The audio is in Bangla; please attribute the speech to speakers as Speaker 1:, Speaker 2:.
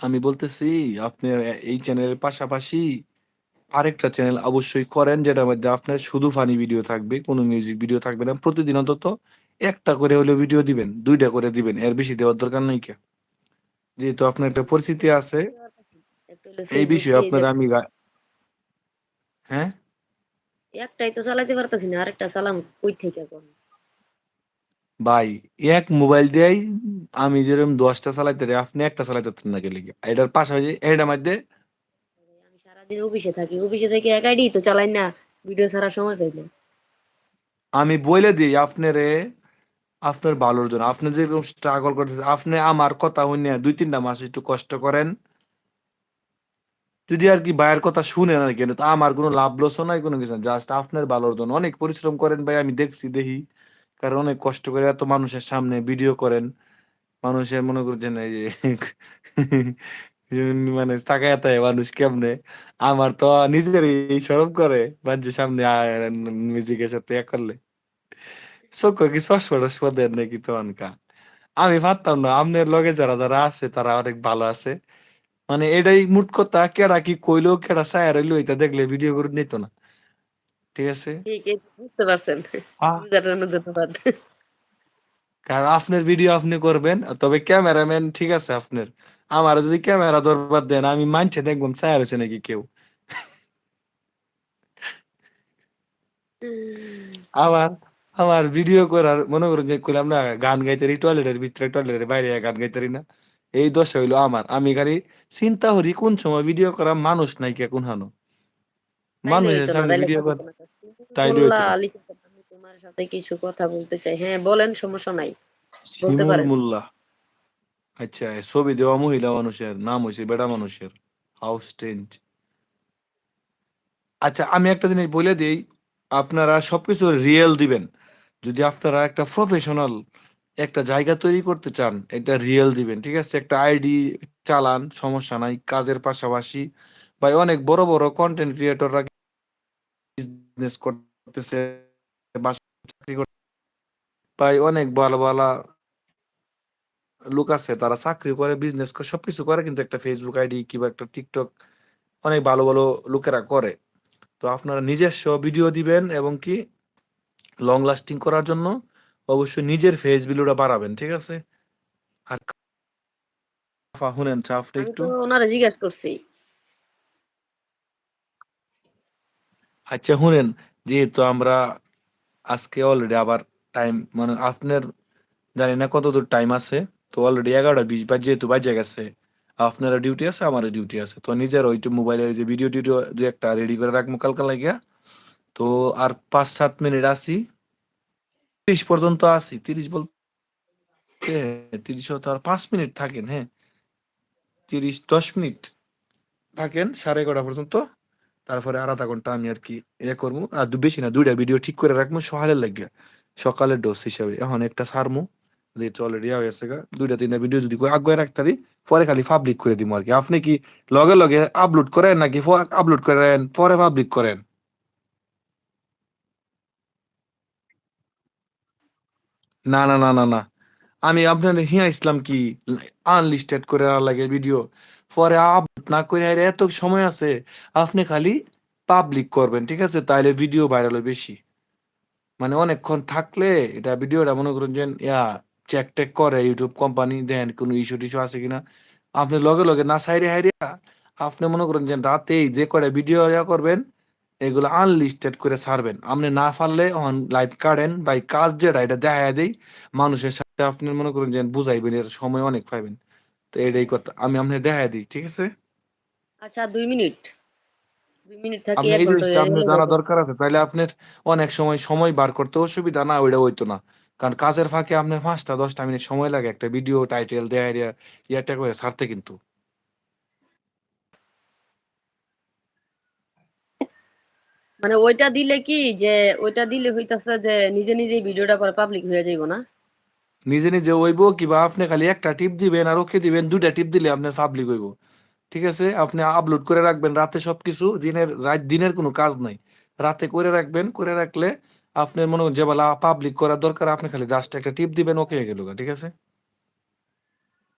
Speaker 1: আমি বলতেছি আপনি এই চ্যানেলের পাশাপাশি আরেকটা চ্যানেল অবশ্যই করেন যেটার মধ্যে আপনার শুধু ফানি ভিডিও থাকবে। কোনো মিউজিক ভিডিও থাকবে না। প্রতিদিন অন্তত একটা করে হলেও ভিডিও দিবেন, দুইটা করে দিবেন। এর বেশি দেওয়ার দরকার নাইকা। যেহেতু আপনার একটা পরিচিতি আছে এই বিষয়ে আপনার আমি হ্যাঁ?
Speaker 2: একটাই তো পারতেছি না। আরেকটা চালামু কই থেকে কন?
Speaker 1: ভাই এক মোবাইল দিয়াই আমি যেরকম দশটা চালাইতে পারি, আপনি একটা চালাইতে না কি লিগা? এটার পাশাপাশি এটার মধ্যে
Speaker 2: আমি সারাদিন অফিসে থাকি। অফিসে থেকে এক আইডি তো চালাই না। ভিডিও ছাড়ার সময় পাই না।
Speaker 1: আমি বইলে দেই আপনারে, আপনার ভালোর জন্য। আপনি যেরকম স্ট্রাগল করতেছেন, আপনি আমার কথা হইনা ২-৩ টা মাস একটু কষ্ট করেন। যদি আরকি ভাইয়ের কথা শুনেন আরকি। তো আমার কোনো লাভ লসও নাই, কোনো কিছু জাস্ট আপনার ভালোর জন্য। অনেক পরিশ্রম করেন ভাই আমি দেখছি, দেখি। কারণ অনেক কষ্ট করে এত মানুষের সামনে ভিডিও করেন। মানুষের মনে করছেন এই যে মানে তাকায়া থাকে মানুষ কেমনে। আমার তো নিজেরই শরম করে মানুষের সামনে মিউজিকের সাথে ইয়া করলে। চোখে কি চশমা-টশমা দেন নাকি তখনকা? আমি পারতাম না। আপনার লগে যারা, যারা আছে তারা অনেক ভালো আছে। মানে এটাই মোট কথা কেডা কি কইলো, কেডা চাইয়া রইল এটা দেখলে ভিডিও করে নিত না। ঠিক আছে?
Speaker 2: ঠিক এই বুঝতে পারছেন। ধন্যবাদ।
Speaker 1: কারণ আপনার ভিডিও আপনি করবেন। তবে ক্যামেরাম্যান ঠিক আছে আপনার। আমার যদি ক্যামেরা দরবার দেন আমি মাইনষে দেখবাম চাইয়া রইছে নাকি কেউ। আমার, আমার ভিডিও করার মনে করেন যে কইলাম না গান গাইতে গাইতারি টয়লেটের ভিতরে, টয়লেটের বাইরে গান গাইতারি না। এই দশা হইল আমার। আমি খালি চিন্তা করি কোন সময় ভিডিও করার মানুষ নাইকা কোনহানো।
Speaker 2: তাইলে
Speaker 1: মানুষের
Speaker 2: হইতো না।
Speaker 1: সামনে ভিডিও কর
Speaker 2: হইতো সাথে কিছু কথা বলতে চাই। হ্যাঁ, বলেন সমস্যা নাই। বলতে পারেন।
Speaker 1: মোল্লা। আচ্ছা ছবি দেওয়া মহিলা মানুষের নাম হইছে বেডা মানুষের। How strange. আচ্ছা আমি একটা জিনিস বইলে দেই, আপনারা সবকিছু রিয়েল দিবেন। যদি আপনারা একটা প্রফেশনাল একটা জায়গা তৈরি করতে চান, এটা রিয়েল দিবেন। ঠিক আছে? একটা আইডি চালান, সমস্যা নাই। কাজের পাশাপাশি ভাই অনেক বড়, বড় কন্টেন্ট ক্রিয়েটররা বিজনেস করতেছে, কর অনেক ভালো, ভালা লোক আছে তারা চাকরি করে, বিজনেস করে, সবকিছু করে কিন্তু একটা Facebook আইডি কিংবা একটা TikTok অনেক ভালো, ভালো লোকেরা করে। তো আপনারা নিজস্ব ভিডিও দিবেন এবং কি লং লাস্টিং করার জন্য অবশ্যই নিজের ফেস ভ্যালুটা বাড়াবেন। ঠিক আছে? আর আফা শুনেন চাপটা একটু।
Speaker 2: তো জিজ্ঞেস করছি।
Speaker 1: আচ্ছা শুনেন, যেহেতু আমরা আজকে অলরেডি আবার টাইম মানে আপনার জানি না কতদূর টাইম আছে। তো অলরেডি ১১টা ২০ বাজ যেহেতু বাইজা গেছে। আপনারও ডিউটি আছে, আমারও ডিউটি আছে। তো নিজের ওইটু মোবাইলে যে ভিডিও টিডিও ২-১ রেডি করে রাখব কালকা লাগিয়া তো আর ৫-৭ মিনিট আছি। ৩০ পর্যন্ত। ৩০ বলতে ৩০ ও তো আর ৫ মিনিট থাকেন, হ্যাঁ? ৩০-১০ মিনিট থাকেন ১১:৩০ পর্যন্ত। তারপরে আর ০.৫ ঘণ্টা আমি আরকি ইয়ে করব। আর বেশি না দুইটা ভিডিও ঠিক করে রাখব সকালের লাইগা। সকালের ডোজ হিসাবে। এখন একটা ছাড়মু। যেহেতু অলরেডি হয়ে গেছে গা। ২ টা ৩ টা ভিডিও যদি আগায়া রাখতে পারি, খালি পাবলিক করে দিমু আরকি। আপনি কি লগে, লগে আপলোড করেন নাকি আপলোড করেন পরে পাবলিক করেন? না, না, না, না, না। আমি আপনারে হিয়াইছিলাম কি আনলিস্টেড করে লাগে ভিডিও। পরে না কইরা এত সময় আছে। আপনি খালি পাবলিক করবেন। ঠিক আছে? তাইলে ভিডিও ভাইরাল হয় বেশি। মানে অনেকক্ষণ থাকলে এটা ভিডিওটা মনে করেন যে ইয়া চেক-টেক করে YouTube কোম্পানি দেখেন কোনো ইস্যু-টিস্যু আছে কিনা। আপনি লগে, লগে না ছাইড়া হাইড়া আপনি মনে করেন যে রাতেই যে কয়টা ভিডিও ইয়া করবেন, এগুলো আনলিস্টেড করে ছাড়বেন। আপনি না পারলে অন লাইট কাটেন ভাই কাজ যেটা এটা দেখা দেই। মানুষের সাথে আপনি মনে করেন যে বুঝাইবেন এর সময় অনেক পাইবেন। তো এটাই কথা। আমি আপনারে দেখা দিই। ঠিক আছে?
Speaker 2: আচ্ছা ২ মিনিট। ২ মিনিট থাকি
Speaker 1: আপনি এই জিনিসটা আপনার জানা দরকার আছে। তাইলে আপনার অনেক সময়, সময় বার করতে অসুবিধা না ওইটা হইতো না। কারণ কাজের ফাঁকে আপনার ৫ টা ১০ টা মিনিট সময় লাগে একটা ভিডিও টাইটেল দেখাইয়া ইয়া-টিয়া করে ছাড়তে কিন্তু।
Speaker 2: মানে ওইটা দিলে কি যে ওইটা দিলে হইতাছে যে নিজে, নিজেই ভিডিওটা পরে পাবলিক হয়ে যাইব না?
Speaker 1: নিজে, নিজে হইবো কিংবা আপনি খালি একটা টিপ দিবেন আর ওকে দিবেন। ২ টা টিপ দিলে আপনার পাবলিক হইব। ঠিক আছে? আপনি আপলোড করে রাখবেন রাতে সবকিছু। দিনের, রাত, দিনের কোনো কাজ নাই। রাতে করে রাখবেন। করে রাখলে আপনি মনে যে বেলা পাবলিক করার দরকার, আপনি খালি জাস্ট একটা টিপ দিবেন ওকে গেল ঠিক আছে?